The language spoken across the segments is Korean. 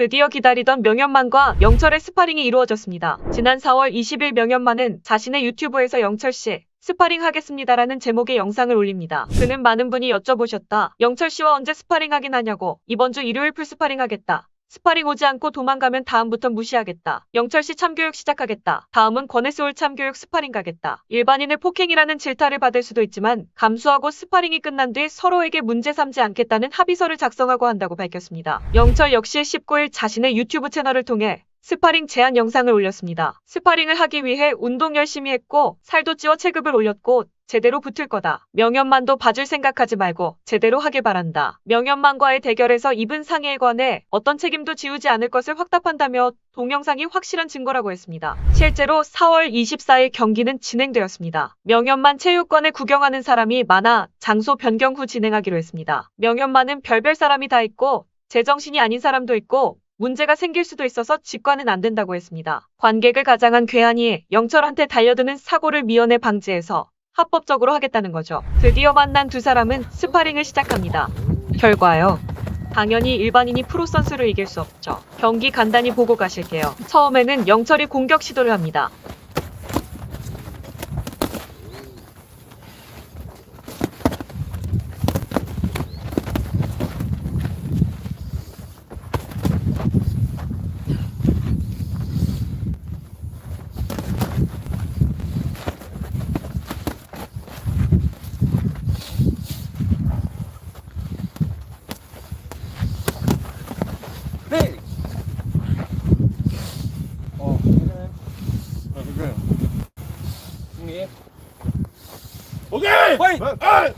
드디어 기다리던 명현만과 영철의 스파링이 이루어졌습니다. 지난 4월 20일 명현만은 자신의 유튜브에서 영철 씨 스파링 하겠습니다라는 제목의 영상을 올립니다. 그는 많은 분이 여쭤보셨다. 영철 씨와 언제 스파링 하긴 하냐고. 이번 주 일요일 풀 스파링 하겠다. 스파링 오지 않고 도망가면 다음부터 무시하겠다. 영철 씨 참교육 시작하겠다. 다음은 권해스올 참교육 스파링 가겠다. 일반인을 폭행이라는 질타를 받을 수도 있지만 감수하고 스파링이 끝난 뒤 서로에게 문제 삼지 않겠다는 합의서를 작성하고 한다고 밝혔습니다. 영철 역시 19일 자신의 유튜브 채널을 통해 스파링 제안 영상을 올렸습니다. 스파링을 하기 위해 운동 열심히 했고 살도 찌워 체급을 올렸고 제대로 붙을 거다. 명현만도 봐줄 생각하지 말고 제대로 하길 바란다. 명현만과의 대결에서 입은 상해에 관해 어떤 책임도 지우지 않을 것을 확답한다며 동영상이 확실한 증거라고 했습니다. 실제로 4월 24일 경기는 진행되었습니다. 명현만 체육관에 구경하는 사람이 많아 장소 변경 후 진행하기로 했습니다. 명현만은 별별 사람이 다 있고 제정신이 아닌 사람도 있고 문제가 생길 수도 있어서 직관은 안 된다고 했습니다. 관객을 가장한 괴한이 영철한테 달려드는 사고를 미연에 방지해서 합법적으로 하겠다는 거죠. 드디어 만난 두 사람은 스파링을 시작합니다. 결과요. 당연히 일반인이 프로 선수를 이길 수 없죠. 경기 간단히 보고 가실게요. 처음에는 영철이 공격 시도를 합니다. 네. 어, 괜찮아요. 어, 괜찮아요. 승리. 오케이! 화이! 아!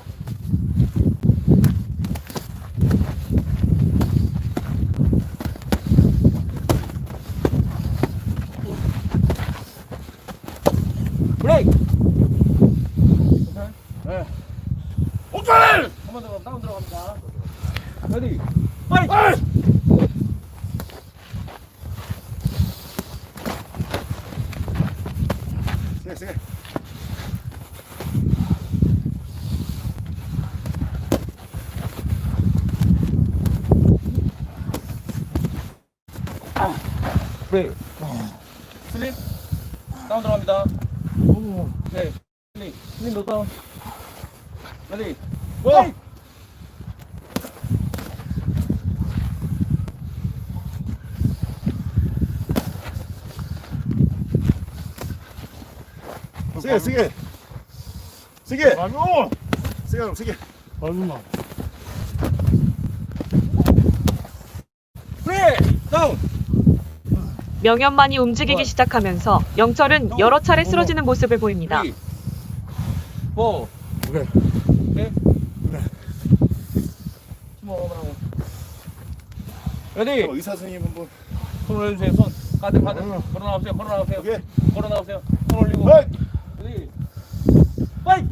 브레이크. 괜찮아요? 네. 오케이! 한번더 그럼 다운 들어갑니다. 레디. 파이! 아! 세게 세게 브레이크. 슬립. 다운 들어갑니다. 네. 슬립. 슬립 노 다운. 레디. 와! 세게 세게 세게. 세게 하면 세게 얼마? 브레이크. 다운. 명현만이 움직이기 시작하면서 영철은 여러 차례 쓰러지는 모습을 보입니다. 3, 4, 오케이. 네. 숨어 오라고. 레디. 어, 의사 선생님 한 번 손 올려주세요. 손. 가드. 응. 걸어 나오세요. 걸어 나오세요. 오케이 걸어 나오세요. 손 올리고. 네. 레디. 파이.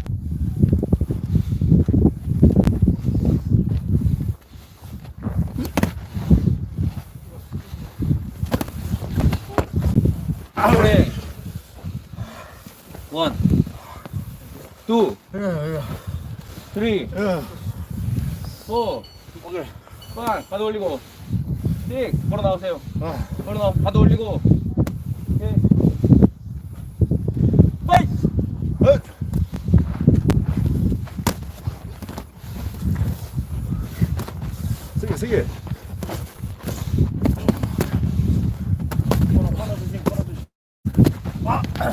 그래. 원, 포, 오케이 파이. 가드 올리고. 식. 걸어 나오세요. 아. 걸어 나와. 가드 올리고. 오케이. 헛! 세게 세게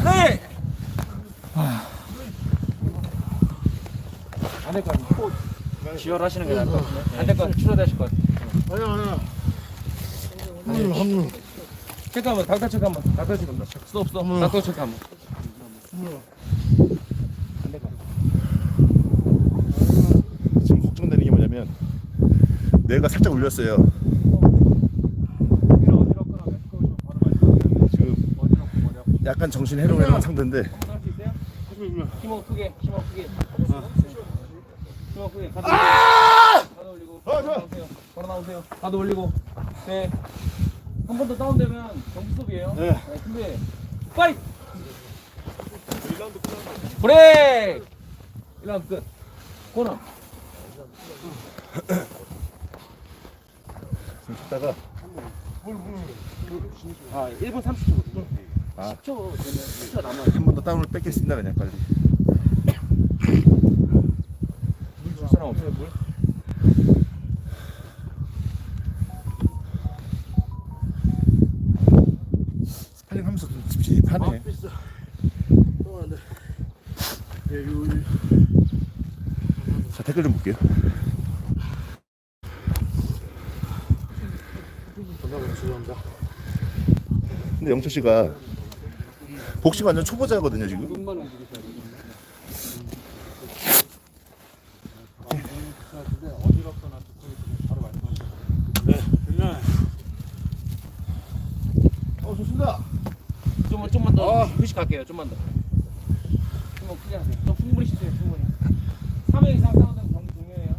네. 안될 것 같아요. 지혈하시는 게 나을 것 같은데. 같아요. 추가되실 것 같아요. 아니야, 아니야. 한 번, 한 번. 체크 한번, 닥터 체크 한번. 닥터 체크 한번. 스톱, 스톱. 음. 닥터 체크 한번. 지금 걱정되는 게 뭐냐면 뇌가 살짝 울렸어요 지금 약간 정신 해롱해롱 상태인데? 힘을 크게, 힘을 크게. 가드 올리고. 가드 올리고. 아, 걸어. 나오세요. 가드 올리고. 네. 한 번 더 다운되면 정수 수업이에요. 네. 네, 준비. 파이트! 브레이크! 1라운드 끝. 코너. 다가 아 1분 30초거든요. 아. 10초 되면 10초 남아요. 한 번 더 다운을 뺏겠습니다 그냥 빨리. 줄 사람 없어요 물? 스파링 하면서 좀 찝찝하네. 요, 자 댓글 좀 볼게요. 근데 영철 씨가 복식 완전 초보자거든요 지금. 네, 그냥 어 좋습니다. 좀만 좀만 더 휴식할게요. 좀만 더. 좀만 크게 하세요. 좀 충분히 쉬세요. 충분히. 3회 이상 싸우는 경기 중요해요.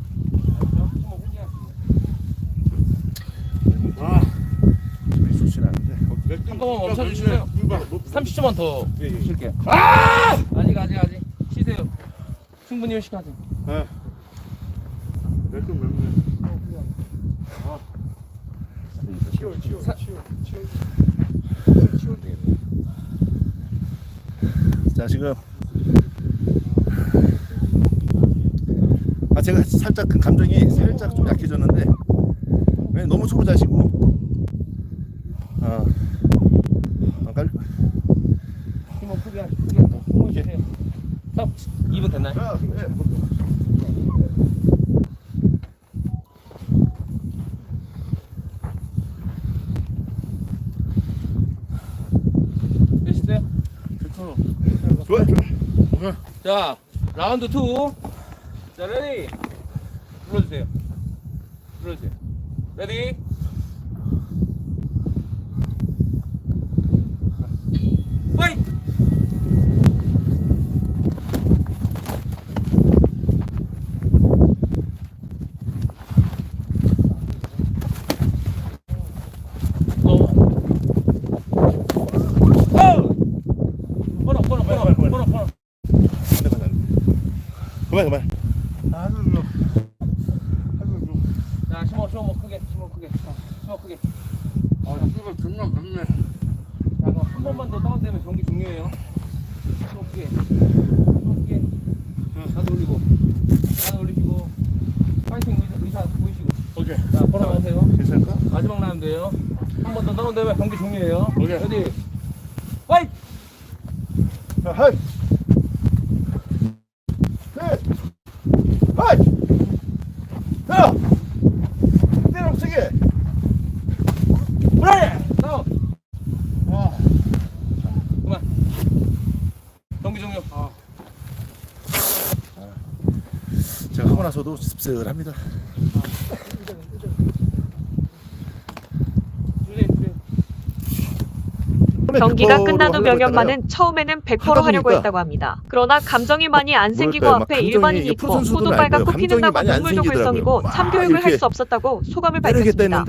알죠? 좀만 크게 하세요. 아, 좋진 않은데. 한 번만 멈춰주시고요. 30초만 더 예, 쉴게요. 아직 아직 아직 쉬세요. 충분히 휴식하세요. 몇분 몇 분. 치워, 치워, 사- 치워, 치워. 자 지금 아 제가 살짝 그 감정이 살짝 좀 약해졌는데 왜 너무 초보자시고 아, 아 깔. 힘을 크게 하세요. 크게. 자, 2분 됐나요? 자, 예. 되시세요? 좋아. 자, 라운드 2. 자, 레디. 불러주세요. 불러주세요. 레디. 파이트! 어. 어! 번호, 번호, 번호, 번호, 번호. 그만 그만. 아주 좀. 아주 좀. 자, 심어, 심어 크게, 심어 크게, 자, 심어 크게. 아, 이거 존나 맵네. 자, 그럼 한 번만 더 다운되면 경기 종료예요. 심어 크게, 심어 크게. 다들 올리고, 다들 올리시고, 파이팅 의사, 의사 보이시고. 오케이. 자, 걸어가세요. 괜찮을까? 마지막 라운드예요. 한 번 더 다운되면 경기 종료예요. 오케이. 레디, 파이트! 자, 하이. 셋. 하이. 자. 때려 세게. 브라이! 다운! 아, 그만. 경기 종료. 아. 제가 하고 나서도 씁쓸합니다. 경기가 100% 끝나도 하려고 했다가요. 명연만은 처음에는 100% 하다 하려고 했다고 합니다. 그러나 감정이 많이 안 생기고 앞에 일반인이 있고 많이 안 눈물도 생기더라고요. 글썽이고 막 참교육을 할 수 없었다고 소감을 밝혔습니다.